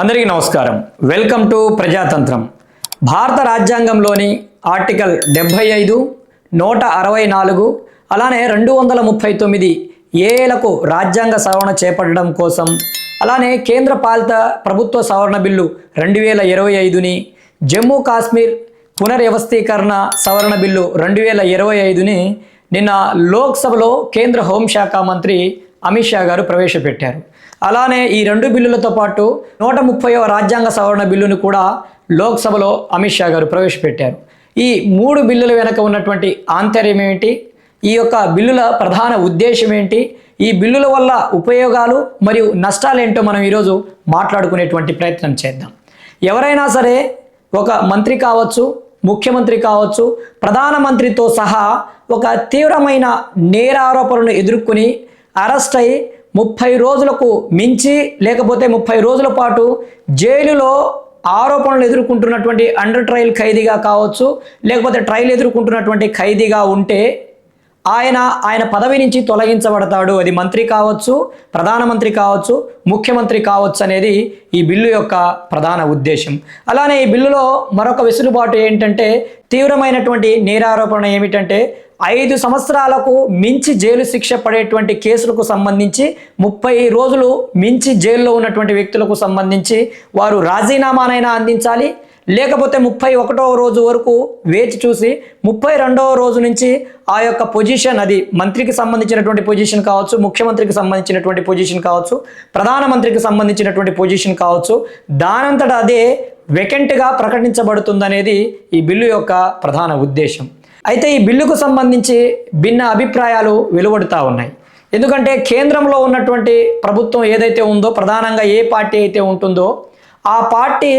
అందరికీ నమస్కారం. Welcome to Prajatantram. భారత రాజ్యాంగంలోని ఆర్టికల్ డెబ్భై ఐదు నూట అరవై నాలుగు అలానే రెండు వందల ముప్పై తొమ్మిది ఏలకు రాజ్యాంగ సవరణ చేపట్టడం కోసం అలానే కేంద్ర పాలిత ప్రభుత్వ సవరణ బిల్లు రెండు వేల ఇరవై ఐదుని జమ్మూ కాశ్మీర్ పునర్వ్యవస్థీకరణ సవరణ బిల్లు రెండు వేల ఇరవై ఐదుని నిన్న లోక్సభలో కేంద్ర హోంశాఖ మంత్రి అమిత్ షా గారు ప్రవేశపెట్టారు. అలానే ఈ రెండు బిల్లులతో పాటు నూట ముప్పైవ రాజ్యాంగ సవరణ బిల్లును కూడా లోక్సభలో అమిత్ షా గారు ప్రవేశపెట్టారు. ఈ మూడు బిల్లుల వెనక ఉన్నటువంటి ఆంతర్యం ఏమిటి? ఈ యొక్క బిల్లుల ప్రధాన ఉద్దేశం ఏంటి? ఈ బిల్లుల వల్ల ఉపయోగాలు మరియు నష్టాలు ఏంటో మనం ఈరోజు మాట్లాడుకునేటువంటి ప్రయత్నం చేద్దాం. ఎవరైనా సరే ఒక మంత్రి కావచ్చు ముఖ్యమంత్రి కావచ్చు ప్రధానమంత్రితో సహా ఒక తీవ్రమైన నేరారోపణను ఎదుర్కొని అరెస్ట్ అయి ముప్పై రోజులకు మించి లేకపోతే ముప్పై రోజుల పాటు జైలులో ఆరోపణలు ఎదుర్కొంటున్నటువంటి అండర్ ట్రయల్ ఖైదీగా కావచ్చు లేకపోతే ట్రయల్ ఎదుర్కొంటున్నటువంటి ఖైదీగా ఉంటే ఆయన ఆయన పదవి నుంచి తొలగించబడతాడు. అది మంత్రి కావచ్చు ప్రధానమంత్రి కావచ్చు ముఖ్యమంత్రి కావచ్చు అనేది ఈ బిల్లు యొక్క ప్రధాన ఉద్దేశం. అలానే ఈ బిల్లులో మరొక వెసులుబాటు ఏంటంటే తీవ్రమైనటువంటి నేరారోపణ ఏమిటంటే ఐదు సంవత్సరాలకు మించి జైలు శిక్ష పడేటువంటి కేసులకు సంబంధించి ముప్పై రోజులు మించి జైల్లో ఉన్నటువంటి వ్యక్తులకు సంబంధించి వారు రాజీనామానైనా అందించాలి. లేకపోతే ముప్పై ఒకటవ రోజు వరకు వేచి చూసి ముప్పై రెండవ రోజు నుంచి ఆ యొక్క పొజిషన్ అది మంత్రికి సంబంధించినటువంటి పొజిషన్ కావచ్చు ముఖ్యమంత్రికి సంబంధించినటువంటి పొజిషన్ కావచ్చు ప్రధానమంత్రికి సంబంధించినటువంటి పొజిషన్ కావచ్చు దానంతట అదే వెకెంట్గా ప్రకటించబడుతుందనేది ఈ బిల్లు యొక్క ప్రధాన ఉద్దేశం. అయితే ఈ బిల్లుకు సంబంధించి భిన్న అభిప్రాయాలు వెలువడుతూ ఉన్నాయి. ఎందుకంటే కేంద్రంలో ఉన్నటువంటి ప్రభుత్వం ఏదైతే ఉందో ప్రధానంగా ఏ పార్టీ అయితే ఉంటుందో ఆ పార్టీ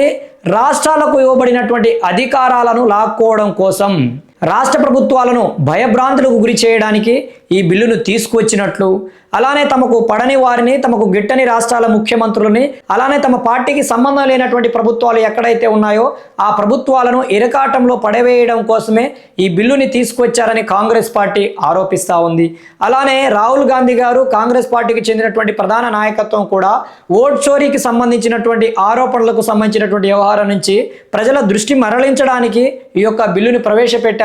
రాష్ట్రాలకు ఇవ్వబడినటువంటి అధికారాలను లాక్కోవడం కోసం రాష్ట్ర ప్రభుత్వాలను భయభ్రాంతులకు గురి చేయడానికి ఈ బిల్లును తీసుకువచ్చినట్లు అలానే తమకు పడని వారిని తమకు గిట్టని రాష్ట్రాల ముఖ్యమంత్రులని అలానే తమ పార్టీకి సంబంధం లేనటువంటి ప్రభుత్వాలు ఎక్కడైతే ఉన్నాయో ఆ ప్రభుత్వాలను ఇరకాటంలో పడవేయడం కోసమే ఈ బిల్లుని తీసుకువచ్చారని కాంగ్రెస్ పార్టీ ఆరోపిస్తూ ఉంది. అలానే రాహుల్ గాంధీ గారు కాంగ్రెస్ పార్టీకి చెందినటువంటి ప్రధాన నాయకత్వం కూడా ఓట్ చోరీకి సంబంధించినటువంటి ఆరోపణలకు సంబంధించినటువంటి వ్యవహారం నుంచి ప్రజల దృష్టి మరలించడానికి ఈ యొక్క బిల్లుని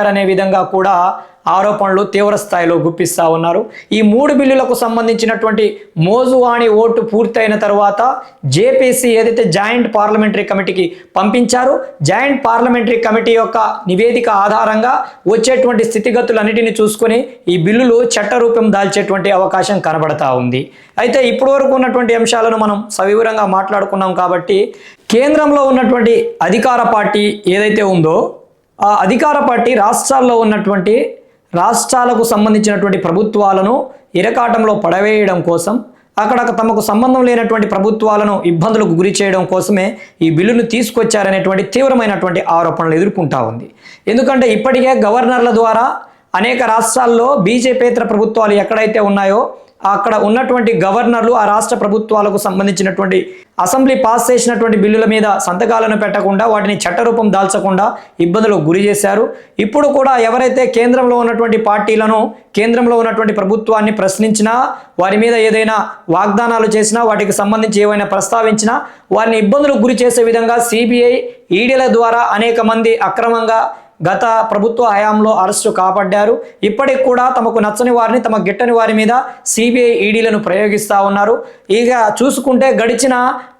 చేశారనే విధంగా కూడా ఆరోపణలు తీవ్ర స్థాయిలో గుప్పిస్తూ ఉన్నారు. ఈ మూడు బిల్లులకు సంబంధించినటువంటి మోజువాణి ఓటు పూర్తయిన తర్వాత జేపీసీ ఏదైతే జాయింట్ పార్లమెంటరీ కమిటీకి పంపించారో జాయింట్ పార్లమెంటరీ కమిటీ యొక్క నివేదిక ఆధారంగా వచ్చేటువంటి స్థితిగతులన్నిటిని చూసుకొని ఈ బిల్లులు చట్టరూపం దాల్చేటువంటి అవకాశం కనబడతా ఉంది. అయితే ఇప్పటి వరకు ఉన్నటువంటి అంశాలను మనం సవివరంగా మాట్లాడుకున్నాం కాబట్టి కేంద్రంలో ఉన్నటువంటి అధికార పార్టీ ఏదైతే ఉందో ఆ అధికార పార్టీ రాష్ట్రాల్లో ఉన్నటువంటి రాష్ట్రాలకు సంబంధించినటువంటి ప్రభుత్వాలను ఇరకాటంలో పడవేయడం కోసం అక్కడ తమకు సంబంధం లేనటువంటి ప్రభుత్వాలను ఇబ్బందులకు గురి చేయడం కోసమే ఈ బిల్లును తీసుకొచ్చారనేటువంటి తీవ్రమైనటువంటి ఆరోపణలు ఎదుర్కొంటా ఉంది. ఎందుకంటే ఇప్పటికే గవర్నర్ల ద్వారా అనేక రాష్ట్రాల్లో బీజేపీతర ప్రభుత్వాలు ఎక్కడైతే ఉన్నాయో అక్కడ ఉన్నటువంటి గవర్నర్లు ఆ రాష్ట్ర ప్రభుత్వాలకు సంబంధించినటువంటి అసెంబ్లీ పాస్ చేసినటువంటి బిల్లుల మీద సంతకాలను పెట్టకుండా వాటిని చట్టరూపం దాల్చకుండా ఇబ్బందులకు గురి చేశారు. ఇప్పుడు కూడా ఎవరైతే కేంద్రంలో ఉన్నటువంటి పార్టీలను కేంద్రంలో ఉన్నటువంటి ప్రభుత్వాన్ని ప్రశ్నించినా వారి మీద ఏదైనా వాగ్దానాలు చేసినా వాటికి సంబంధించి ఏవైనా ప్రస్తావించినా వారిని ఇబ్బందులకు గురి చేసే విధంగా సిబిఐ ఈడీల ద్వారా అనేక మంది అక్రమంగా గత ప్రభుత్వ హయాంలో అరెస్టు కాపాడ్డారు. ఇప్పటికి కూడా తమకు నచ్చని వారిని తమ గిట్టని వారి మీద సిబిఐ ఈడీలను ప్రయోగిస్తూ ఉన్నారు. ఇక చూసుకుంటే గడిచిన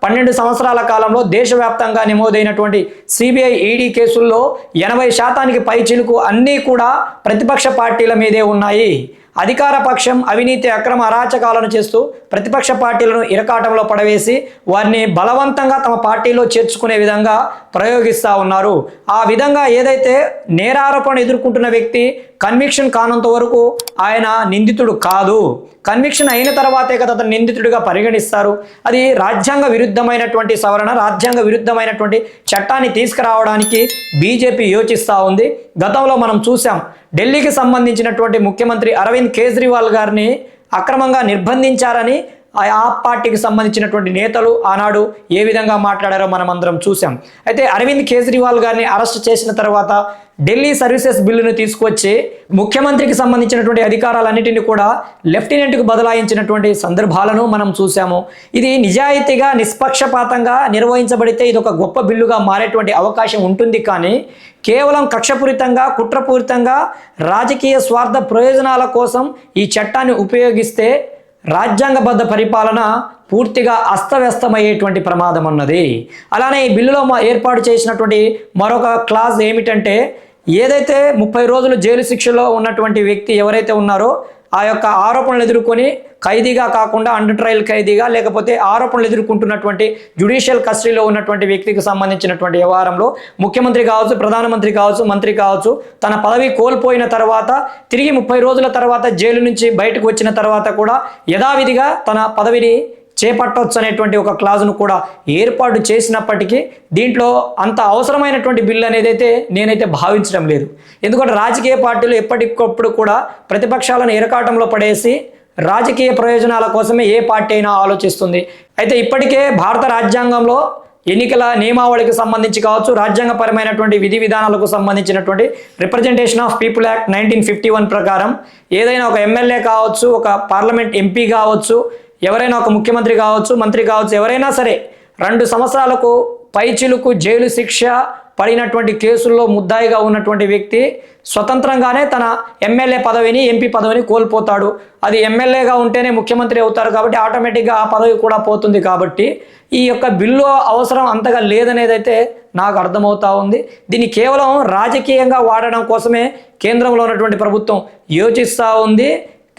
పన్నెండు సంవత్సరాల కాలంలో దేశవ్యాప్తంగా నమోదైనటువంటి సిబిఐ ఈడీ కేసుల్లో ఎనభై శాతానికి పై చిలుకు అన్నీ కూడా ప్రతిపక్ష పార్టీల మీదే ఉన్నాయి. అధికార పక్షం అవినీతి అక్రమ అరాచకాలను చేస్తూ ప్రతిపక్ష పార్టీలను ఇరకాటంలో పడవేసి వారిని బలవంతంగా తమ పార్టీలో చేర్చుకునే విధంగా ప్రయోగిస్తూ ఉన్నారు. ఆ విధంగా ఏదైతే నేరారోపణ ఎదుర్కొంటున్న వ్యక్తి కన్విక్షన్ కానంత వరకు ఆయన నిందితుడు కాదు. కన్విక్షన్ అయిన తర్వాతే కదా అతను నిందితుడిగా పరిగణిస్తారు. అది రాజ్యాంగ విరుద్ధమైనటువంటి సవరణ రాజ్యాంగ విరుద్ధమైనటువంటి చట్టాన్ని తీసుకురావడానికి బీజేపీ యోచిస్తూ ఉంది. గతంలో మనం చూసాం ఢిల్లీకి సంబంధించినటువంటి ముఖ్యమంత్రి అరవింద్ కేజ్రీవాల్ గారిని అక్రమంగా నిర్బంధించారని ఆ పార్టీకి సంబంధించినటువంటి నేతలు ఆనాడు ఏ విధంగా మాట్లాడారో మనం అందరం చూసాం అయితే అరవింద్ కేజ్రీవాల్ గారిని అరెస్ట్ చేసిన తర్వాత ఢిల్లీ సర్వీసెస్ బిల్లును తీసుకొచ్చి ముఖ్యమంత్రికి సంబంధించినటువంటి అధికారాలన్నిటిని కూడా లెఫ్టినెంట్కు బదలాయించినటువంటి సందర్భాలను మనం చూసాము ఇది నిజాయితీగా నిష్పక్షపాతంగా నిర్వహించబడితే ఇది ఒక గొప్ప బిల్లుగా మారేటువంటి అవకాశం ఉంటుంది కానీ కేవలం కక్షపూరితంగా కుట్రపూరితంగా రాజకీయ స్వార్థ ప్రయోజనాల కోసం ఈ చట్టాన్ని ఉపయోగిస్తే రాజ్యాంగబద్ధ పరిపాలన పూర్తిగా అస్తవ్యస్తమయ్యేటువంటి ప్రమాదం ఉన్నది అలానే ఈ బిల్లులో మా ఏర్పాటు చేసినటువంటి మరొక క్లాజ్ ఏమిటంటే ఏదైతే ముప్పై రోజులు జైలు శిక్షలో ఉన్నటువంటి వ్యక్తి ఎవరైతే ఉన్నారో ఆ యొక్క ఆరోపణలు ఎదుర్కొని ఖైదీగా కాకుండా అండర్ ట్రయల్ ఖైదీగా లేకపోతే ఆరోపణలు ఎదుర్కొంటున్నటువంటి జ్యుడిషియల్ కస్టడీలో ఉన్నటువంటి వ్యక్తికి సంబంధించినటువంటి వ్యవహారంలో ముఖ్యమంత్రి కావచ్చు ప్రధానమంత్రి కావచ్చు మంత్రి కావచ్చు తన పదవి కోల్పోయిన తర్వాత తిరిగి ముప్పై రోజుల తర్వాత జైలు నుంచి బయటకు వచ్చిన తర్వాత కూడా యథావిధిగా తన పదవిని చేపట్టవచ్చు అనేటువంటి ఒక క్లాజ్ను కూడా ఏర్పాటు చేసినప్పటికీ దీంట్లో అంత అవసరమైనటువంటి బిల్లు అనేది అయితే నేనైతే భావించడం లేదు. ఎందుకంటే రాజకీయ పార్టీలు ఎప్పటికప్పుడు కూడా ప్రతిపక్షాలను ఎరకాటంలో పడేసి రాజకీయ ప్రయోజనాల కోసమే ఏ పార్టీ అయినా ఆలోచిస్తుంది. అయితే ఇప్పటికే భారత రాజ్యాంగంలో ఎన్నికల నియమావళికి సంబంధించి కావచ్చు రాజ్యాంగపరమైనటువంటి విధి విధానాలకు సంబంధించినటువంటి representation of people act nineteen fifty one ప్రకారం ఏదైనా ఒక ఎమ్మెల్యే కావచ్చు ఒక పార్లమెంట్ ఎంపీ కావచ్చు ఎవరైనా ఒక ముఖ్యమంత్రి కావచ్చు మంత్రి కావచ్చు ఎవరైనా సరే రెండు సంవత్సరాలకు పైచిలుకు జైలు శిక్ష పడినటువంటి కేసుల్లో ముద్దాయిగా ఉన్నటువంటి వ్యక్తి స్వతంత్రంగానే తన ఎమ్మెల్యే పదవిని ఎంపీ పదవిని కోల్పోతాడు. అది ఎమ్మెల్యేగా ఉంటేనే ముఖ్యమంత్రి అవుతారు కాబట్టి ఆటోమేటిక్గా ఆ పదవి కూడా పోతుంది కాబట్టి ఈ యొక్క బిల్లు అవసరం అంతగా లేదనేది అయితే నాకు అర్థమవుతా ఉంది. దీన్ని కేవలం రాజకీయంగా వాడడం కోసమే కేంద్రంలో ఉన్నటువంటి ప్రభుత్వం యోచిస్తూ ఉంది.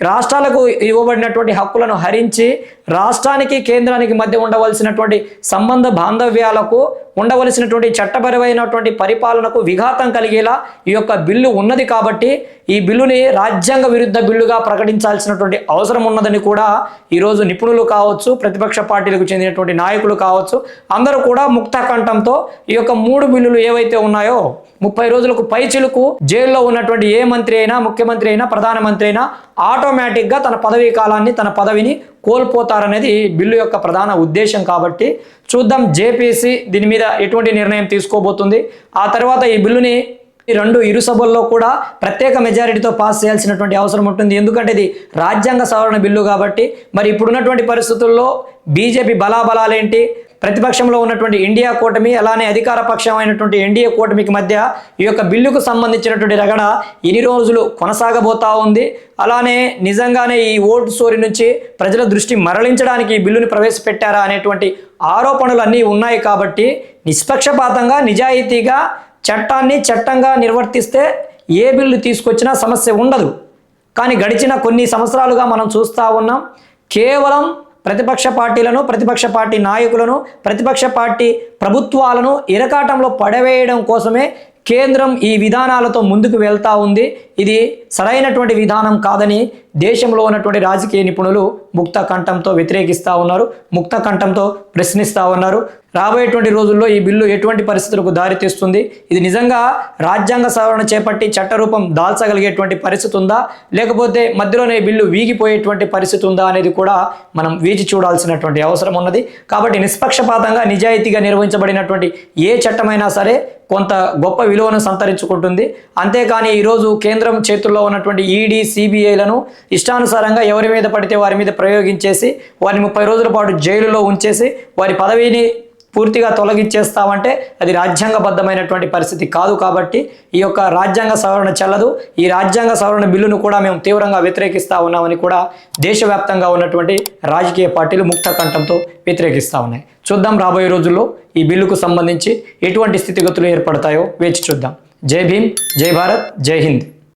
రాష్ట్రాలకు ఇవ్వబడినటువంటి హక్కులను హరించి రాష్ట్రానికి కేంద్రానికి మధ్య ఉండవలసినటువంటి సంబంధ బాంధవ్యాలకు ఉండవలసినటువంటి చట్టపరమైనటువంటి పరిపాలనకు విఘాతం కలిగేలా ఈ యొక్క బిల్లు ఉన్నది కాబట్టి ఈ బిల్లుని రాజ్యాంగ విరుద్ధ బిల్లుగా ప్రకటించాల్సినటువంటి అవసరం ఉన్నదని కూడా ఈరోజు నిపుణులు కావచ్చు ప్రతిపక్ష పార్టీలకు చెందినటువంటి నాయకులు కావచ్చు అందరూ కూడా ముక్త కంఠంతో ఈ యొక్క మూడు బిల్లులు ఏవైతే ఉన్నాయో ముప్పై రోజులకు పైచిలకు జైల్లో ఉన్నటువంటి ఏ మంత్రి అయినా ముఖ్యమంత్రి అయినా ప్రధానమంత్రి అయినా ఆటోమేటిక్గా తన పదవీ కాలాన్ని తన పదవిని కోల్పోతారనేది బిల్లు యొక్క ప్రధాన ఉద్దేశం కాబట్టి చూద్దాం జేపీసీ దీని మీద ఎటువంటి నిర్ణయం తీసుకోబోతుంది. ఆ తర్వాత ఈ బిల్లుని ఈ రెండు ఇరు సభల్లో కూడా ప్రత్యేక మెజారిటీతో పాస్ చేయాల్సినటువంటి అవసరం ఉంటుంది. ఎందుకంటే ఇది రాజ్యాంగ సవరణ బిల్లు కాబట్టి మరి ఇప్పుడున్నటువంటి పరిస్థితుల్లో బీజేపీ బలాబలాలేంటి? ప్రతిపక్షంలో ఉన్నటువంటి ఇండియా కూటమి అలానే అధికార పక్షమైనటువంటి ఎన్డీఏ కూటమికి మధ్య ఈ యొక్క బిల్లుకు సంబంధించినటువంటి రగడ ఎన్ని రోజులు కొనసాగబోతా ఉంది. అలానే నిజంగానే ఈ ఓటు సోరి నుంచి ప్రజల దృష్టి మరలించడానికి ఈ బిల్లుని ప్రవేశపెట్టారా అనేటువంటి ఆరోపణలు అన్నీ ఉన్నాయి కాబట్టి నిష్పక్షపాతంగా నిజాయితీగా చట్టాన్ని చట్టంగా నిర్వర్తిస్తే ఏ బిల్లు తీసుకొచ్చినా సమస్య ఉండదు. కానీ గడిచిన కొన్ని సంవత్సరాలుగా మనం చూస్తూ ఉన్నాం. కేవలం ప్రతిపక్ష పార్టీలను ప్రతిపక్ష పార్టీ నాయకులను ప్రతిపక్ష పార్టీ ప్రభుత్వాలను ఇరకాటంలో పడవేయడం కోసమే కేంద్రం ఈ విధానాలతో ముందుకు వెళ్తా ఉంది. ఇది సరైనటువంటి విధానం కాదని దేశంలో ఉన్నటువంటి రాజకీయ నిపుణులు ముక్త కంఠంతో వ్యతిరేకిస్తూ ఉన్నారు ముక్త కంఠంతో ప్రశ్నిస్తూ ఉన్నారు. రాబోయేటువంటి రోజుల్లో ఈ బిల్లు ఎటువంటి పరిస్థితులకు దారితీస్తుంది ఇది నిజంగా రాజ్యాంగ సవరణ చేపట్టి చట్టరూపం దాల్చగలిగేటువంటి పరిస్థితి ఉందా? లేకపోతే మధ్యలోనే బిల్లు వీగిపోయేటువంటి పరిస్థితి ఉందా అనేది కూడా మనం వీచి చూడాల్సినటువంటి అవసరం ఉన్నది. కాబట్టి నిష్పక్షపాతంగా నిజాయితీగా నిర్వహించబడినటువంటి ఏ చట్టమైనా సరే కొంత గొప్ప విలువను సంతరించుకుంటుంది. అంతేకాని ఈరోజు కేంద్రం చేతుల్లో ఉన్నటువంటి ఈడీ సిబిఐలను ఇష్టానుసారంగా ఎవరి మీద పడితే వారి మీద ప్రయోగించేసి వారిని ముప్పై రోజుల పాటు జైలులో ఉంచేసి వారి పదవిని పూర్తిగా తొలగించేస్తామంటే అది రాజ్యాంగబద్ధమైనటువంటి పరిస్థితి కాదు కాబట్టి ఈ యొక్క రాజ్యాంగ సవరణ చెల్లదు. ఈ రాజ్యాంగ సవరణ బిల్లును కూడా మేము తీవ్రంగా వ్యతిరేకిస్తా ఉన్నామని కూడా దేశవ్యాప్తంగా ఉన్నటువంటి రాజకీయ పార్టీలు ముక్త కంఠంతో వ్యతిరేకిస్తూ ఉన్నాయి. చూద్దాం రాబోయే రోజుల్లో ఈ బిల్లుకు సంబంధించి ఎటువంటి స్థితిగతులు ఏర్పడతాయో వేచి చూద్దాం. జై భీమ్ జై భారత్ జై హింద్.